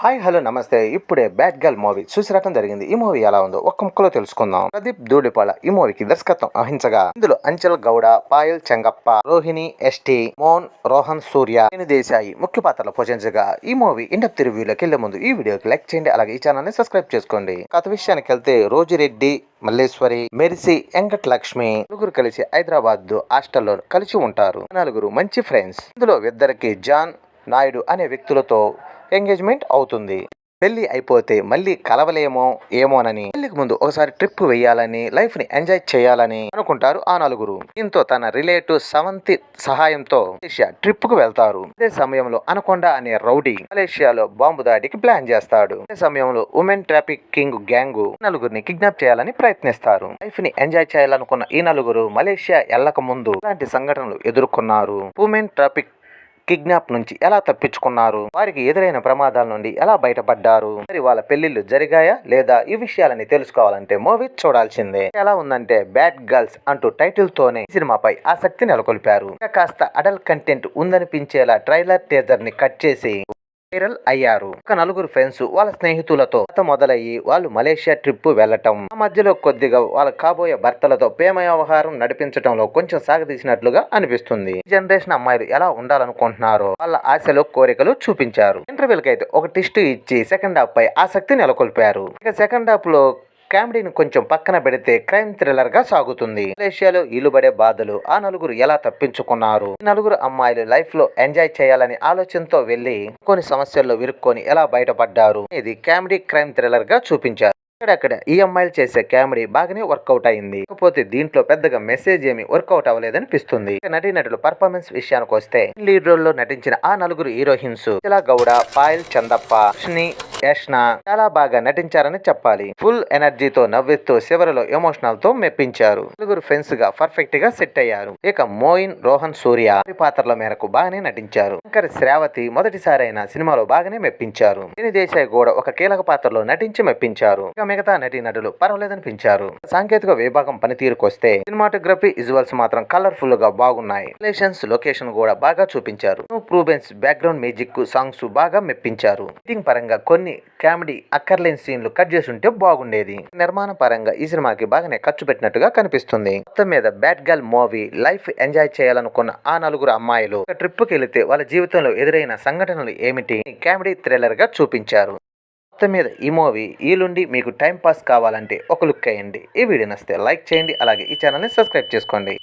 Hi hello నమస్తే. ఇప్పుడే bad girl movie చూసిరటం జరిగింది. ఈ మూవీ ఎలా ఉందో ఒక్క ముక్కలో తెలుసుకుందాం. ప్రదీప్ దూడిపాల ఈ మూవీకి దర్శకత్వం వహించగా ఇందులో అంచల్ గౌడ పాయల్ చెంగప్ప రోహిణి ఎస్టి మోన్ రోహన్ సూర్య దేశాయి ముఖ్య పాత్రలు పోషించగా ఈ మూవీ ఇండప్ రివ్యూలోకి వెళ్ళే ముందు ఈ వీడియోకి లైక్ చేయండి. అలాగే ఈ ఛానల్ని సబ్స్క్రైబ్ చేసుకోండి. కథ విషయానికి వెళ్తే రోజురెడ్డి మల్లేశ్వరి మెరిసి వెంకట లక్ష్మి నలుగురు కలిసి హైదరాబాద్ హాస్టల్లో కలిసి ఉంటారు. నలుగురు మంచి ఫ్రెండ్స్ ఇందులో ఇద్దరికి జాన్ నాయుడు అనే వ్యక్తులతో ఎంగేజ్మెంట్ అవుతుంది. పెళ్ళి అయిపోతే మళ్ళీ కలవలేమో ఏమోనని. పెళ్ళికి ముందు ఒకసారి ట్రిప్ వేయాలని లైఫ్ని ఎంజాయ్ చేయాలని అనుకుంటారు ఆ నలుగురు. దీంతో తన రిలేటివ్ సవంతి సహాయంతో మలేషియా ట్రిప్కు వెళ్తారు. అదే సమయంలో అనకొండ అనే రౌడీ మలేషియాలో బాంబు దాడికి ప్లాన్ చేస్తాడు. అదే సమయంలో ఉమెన్ ట్రాఫికింగ్ గ్యాంగ్ నలుగురిని కిడ్నాప్ చేయాలని ప్రయత్నిస్తారు. లైఫ్ని ఎంజాయ్ చేయాలనుకున్న ఈ నలుగురు మలేషియా వెళ్ళక ముందు ఇలాంటి సంఘటనలు ఎదుర్కొన్నారు. ఉమెన్ ట్రాఫిక్ కిడ్నాప్ నుంచి ఎలా తప్పించుకున్నారు? వారికి ఎదురైన ప్రమాదాల నుండి ఎలా బయటపడ్డారు? మరి వాళ్ళ పెళ్ళిళ్ళు జరిగాయా లేదా? ఈ విషయాలని తెలుసుకోవాలంటే మూవీ చూడాల్సిందే. ఎలా ఉందంటే బ్యాడ్ గర్ల్స్ అంటూ టైటిల్ తోనే సినిమాపై ఆసక్తి నెలకొల్పారు. కాస్త అడల్ట్ కంటెంట్ ఉందనిపించేలా ట్రైలర్ టీజర్ని కట్ చేసి వైరల్ అయ్యారు. ఒక నలుగురు ఫ్రెండ్స్ వాళ్ళ స్నేహితులతో కథ మొదలయ్యి వాళ్ళు మలేషియా ట్రిప్ వెళ్ళటం ఆ మధ్యలో కొద్దిగా వాళ్ళ కాబోయే భర్తలతో ప్రేమ వ్యవహారం నడిపించడంలో కొంచెం సాగదీసినట్లుగా అనిపిస్తుంది. ఈ జనరేషన్ అమ్మాయిలు ఎలా ఉండాలనుకుంటున్నారో వాళ్ళ ఆశలు కోరికలు చూపించారు. ఇంటర్వ్యూలకి అయితే ఒక టిస్ట్ ఇచ్చి సెకండ్ హాఫ్ పై ఆసక్తి నెలకొల్పారు. ఇక సెకండ్ హాఫ్లో కామెడీని కొంచెం పక్కన పెడితే క్రైమ్ థ్రిల్లర్గా సాగుతుంది. మలేషియాలో ఇల్లుబడే బాధలు ఆ నలుగురు ఎలా తప్పించుకున్నారు? నలుగురు అమ్మాయిలు లైఫ్లో ఎంజాయ్ చేయాలని ఆలోచనతో వెళ్ళి కొన్ని సమస్యల్లో విరుక్కొని ఎలా బయటపడ్డారు ఇది కామెడీ క్రైమ్ థ్రిల్లర్గా చూపించారు. అక్కడక్కడ ఈ అమ్మాయిలు చేసే కామెడీ బాగానే వర్కౌట్ అయింది. కాకపోతే దీంట్లో పెద్దగా మెసేజ్ ఏమి వర్కౌట్ అవ్వలేదనిపిస్తుంది. నటి నటీనటులు పర్ఫార్మెన్స్ విషయానికి వస్తే లీడ్ రోల్లో నటించిన ఆ నలుగురు హీరోయిన్స్ ఇలా గౌడ పాయల్ చందప్ప కృష్ణి చాలా బాగా నటించారని చెప్పాలి. ఫుల్ ఎనర్జీతో నవ్విస్తూ చివరిలో ఎమోషనల్తో మెప్పించారు. నలుగురు ఫ్రెండ్స్గా పర్ఫెక్ట్గా సెట్ అయ్యారు. ఇక మోయిన్ రోహన్ సూర్య పాత్రల మేరకు బాగానే నటించారు. శంకర్ శ్రావతి మొదటిసారి అయిన సినిమాలో బాగానే మెప్పించారు. దీని దేశాయ్ కూడా ఒక కీలక పాత్రలో నటించి మెప్పించారు. ఇక మిగతా నటీ నటులు పర్వాలేదనిపించారు. సాంకేతిక విభాగం పనితీరుకొస్తే సినిమాటోగ్రఫీ విజువల్స్ మాత్రం కలర్ఫుల్గా బాగున్నాయి. రిలేషన్స్ లొకేషన్ కూడా బాగా చూపించారు. ప్రూబెన్స్ బ్యాక్గ్రౌండ్ మ్యూజిక్ సాంగ్స్ బాగా మెప్పించారు. పరంగా కొన్ని కామెడీ అక్కర్లేని సీన్లు కట్ చేసి ఉంటే బాగుండేది. నిర్మాణ పరంగా ఈ సినిమాకి బాగానే ఖర్చు పెట్టినట్టుగా కనిపిస్తుంది. మొత్తం మీద bad girl movie life enjoy చేయాలనుకున్న ఆ నలుగురు అమ్మాయిలు ఒక ట్రిప్కి వెళితే వాళ్ళ జీవితంలో ఎదురైన సంఘటనలు ఏమిటి? కామెడీ థ్రిల్లర్గా చూపించారు. మొత్తం మీద ఈ మూవీ ఈ నుండి మీకు టైం పాస్ కావాలంటే ఒక లుక్ అయ్యండి ఈ వీడియో నచ్చితే లైక్ చేయండి అలాగే ఈ ఛానల్ని సబ్స్క్రైబ్ చేసుకోండి.